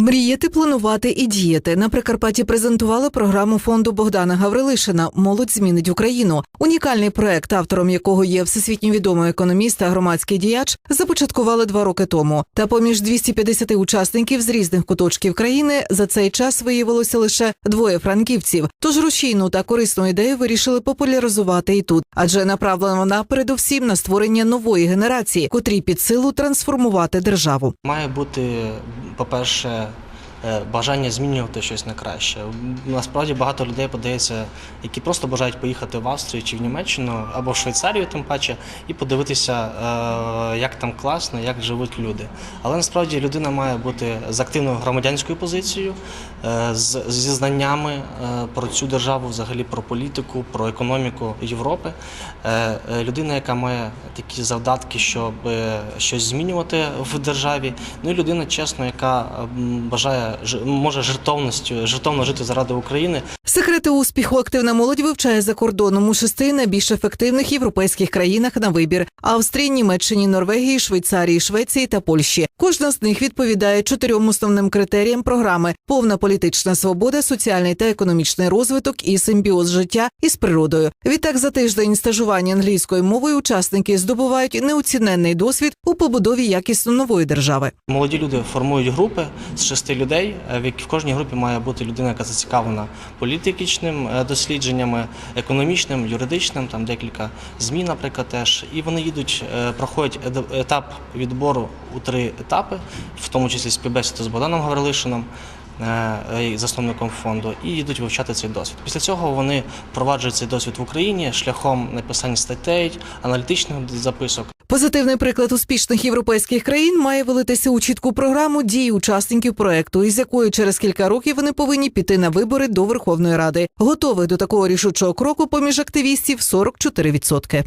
Мріяти, планувати і діяти на Прикарпатті презентували програму фонду Богдана Гаврилишина Молодь змінить Україну. Унікальний проект, автором якого є всесвітньо відомий економіст та громадський діяч, започаткували два роки тому. Та поміж 250 учасників з різних куточків країни за цей час виявилося лише двоє франківців. Тож рушійну та корисну ідею вирішили популяризувати і тут, адже направлена вона передусім на створення нової генерації, котрій під силу трансформувати державу. Має бути, по-перше, е, бажання змінювати щось на краще. Насправді багато людей подається, які просто бажають поїхати в Австрію чи в Німеччину або в Швейцарію, тим паче, і подивитися, е, як там класно, як живуть люди. Але насправді людина має бути з активною громадянською позицією, е, зі знаннями е, про цю державу, взагалі про політику, про економіку Європи. Е, е, Людина, яка має такі завдатки, щоб е, щось змінювати в державі. Ну і людина, чесно, яка бажає ж- може жертовністю, жертовно жити заради України. Секрети успіху активна молодь вивчає за кордоном у шести найбільш ефективних європейських країнах на вибір: Австрії, Німеччині, Норвегії, Швейцарії, Швеції та Польщі. Кожна з них відповідає чотирьом основним критеріям програми: повна політична свобода, соціальний та економічний розвиток і симбіоз життя із природою. Відтак за тиждень стажування англійською мовою учасники здобувають неоціненний досвід у побудові якісно нової держави. Молоді люди формують групи з шести людей, е, в кожній групі має бути людина, яка зацікавлена політичним е, дослідженнями, економічним, юридичним, там декілька змін, наприклад, теж. І вони їдуть, е, проходять етап відбору у три етапи, в тому числі співбесіду з Богданом Гаврилишином. Засновником фонду і йдуть вивчати цей досвід. Після цього вони впроваджують цей досвід в Україні шляхом написання статей, аналітичних записок. Позитивний приклад успішних європейських країн має вилитися у чітку програму дій учасників проекту, із якою через кілька років вони повинні піти на вибори до Верховної Ради. Готових до такого рішучого кроку поміж активістів 44%.